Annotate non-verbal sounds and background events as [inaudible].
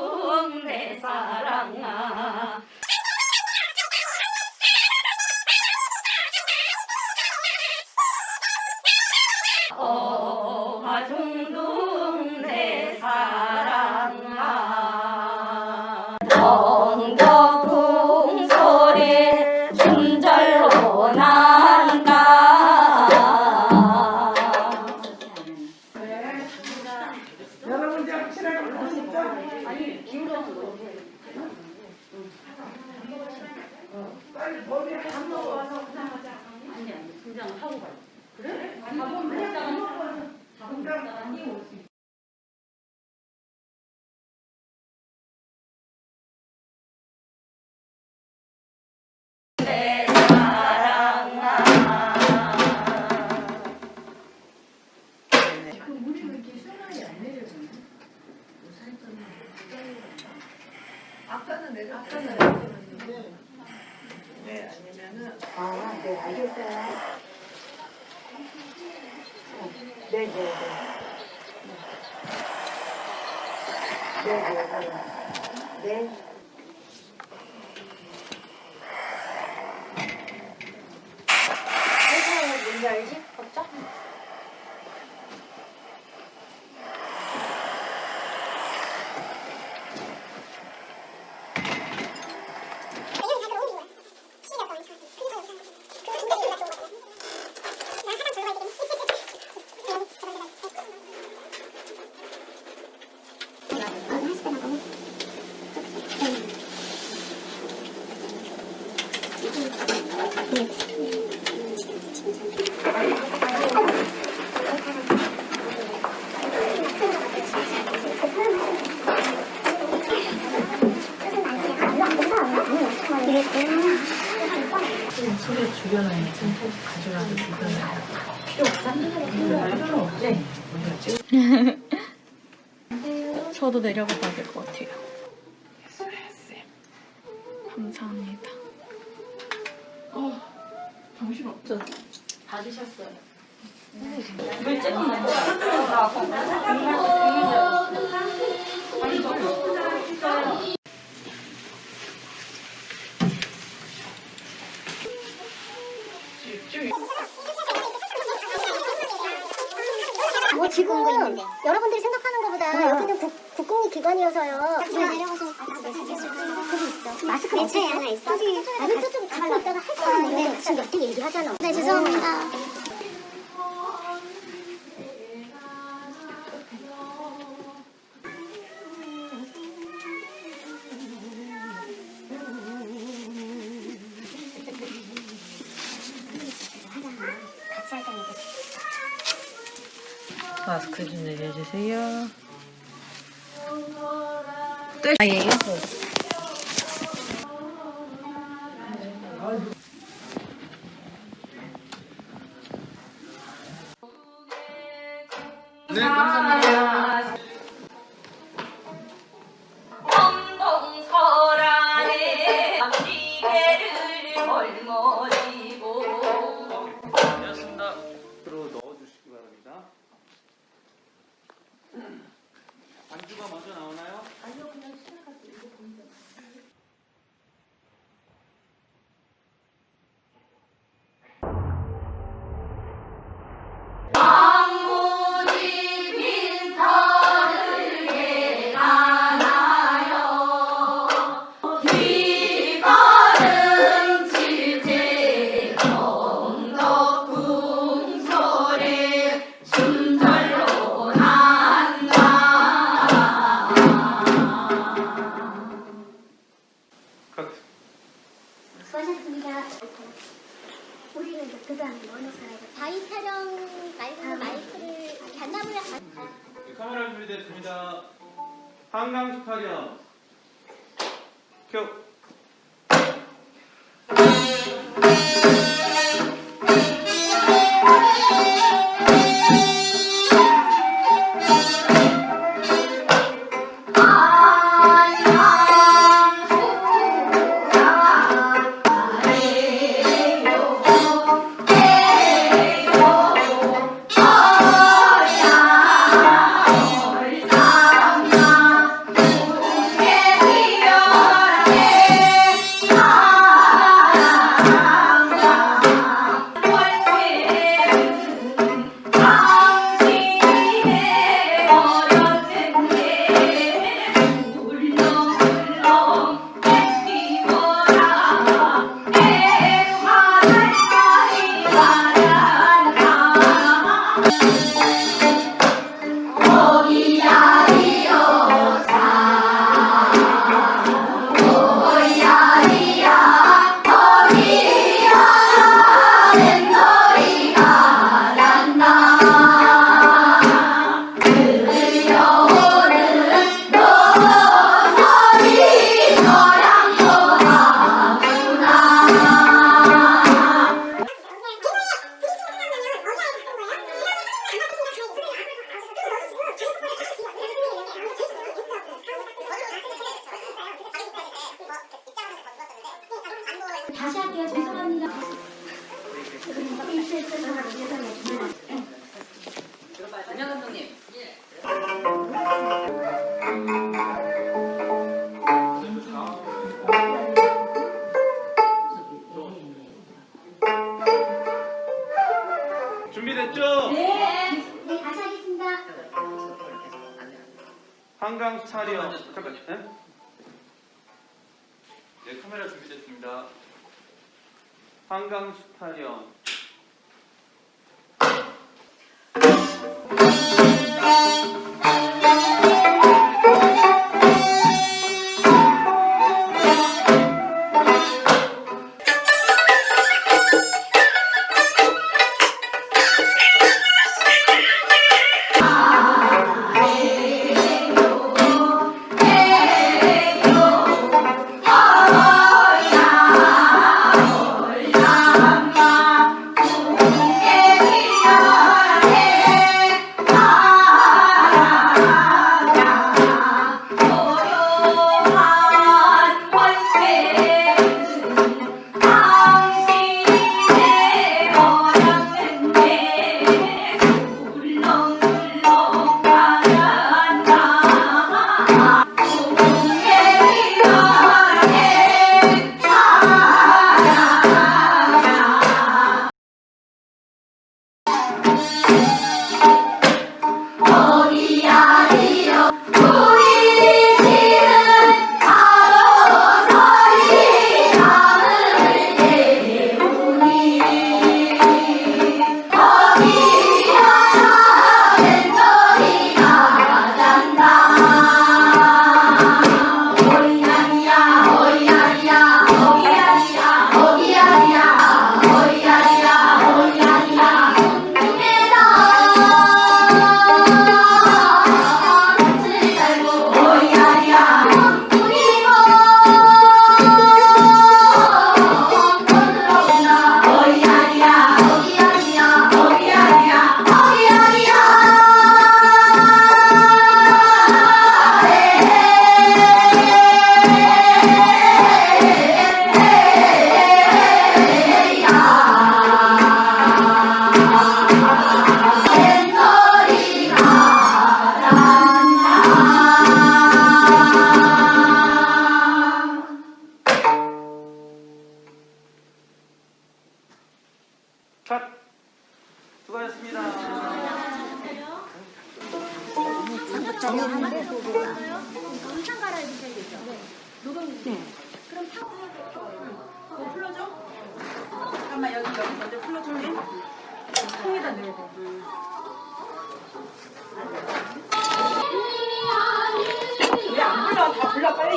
주내 사랑아. 분장 하고 가요. 그래? 그럼 그냥 한번 와서 당장 내 사랑아 아까는 내가 아까는 내렸 네 아니면은 아, 네, 알겠어요. 네, 네, 네. 네, 네, 네. 네. 회사에 뭔지 알지? 걱정? 소리 주변에 좀 가져가도 불편해요. 필요 없어? 필요 없지? 저도 내려가 봐야 될 것 같아요. 감사합니다. 정신 없죠? 받으셨어요 뭐 지금 여러분들이 생각하는 것보다 여기는 국, 국공립 기관이어서요. 내려가서 거기 있어. 마스크 매체 하나 있어. 저기 나는 저쪽 가고 있다가 할 거야. 네. 지금 얘기하잖아. 네 죄송합니다. 마스크 좀 내려주세요. 아, 예요? 네, 감사합니다. 반주가 먼저 나오나요? 방문이 수고하셨습니다. 우리는 이제 그 다음에 뭐 넣어야 돼? 다이 촬영 말고 마이크를 단답을 하 네, 카메라 준비됐습니다. 한강 축하렴. 큐. 아 [laughs] 다시 할게요. 죄송합니다. 안녕 감독님. 준비됐죠? 네, 다시 하겠습니다. 한강 스타리움. 잠깐. 네? 네, 카메라 준비됐습니다. 한강 스타리 아마도 좀 팔았어요? 영상 갈아입으셔야 되죠? 녹음 네. 그럼 타고 그거 풀러줘? 잠깐만 여기 여기 먼저 풀러줄게. 통에다 넣어 왜안 불러? 다 불러 빨리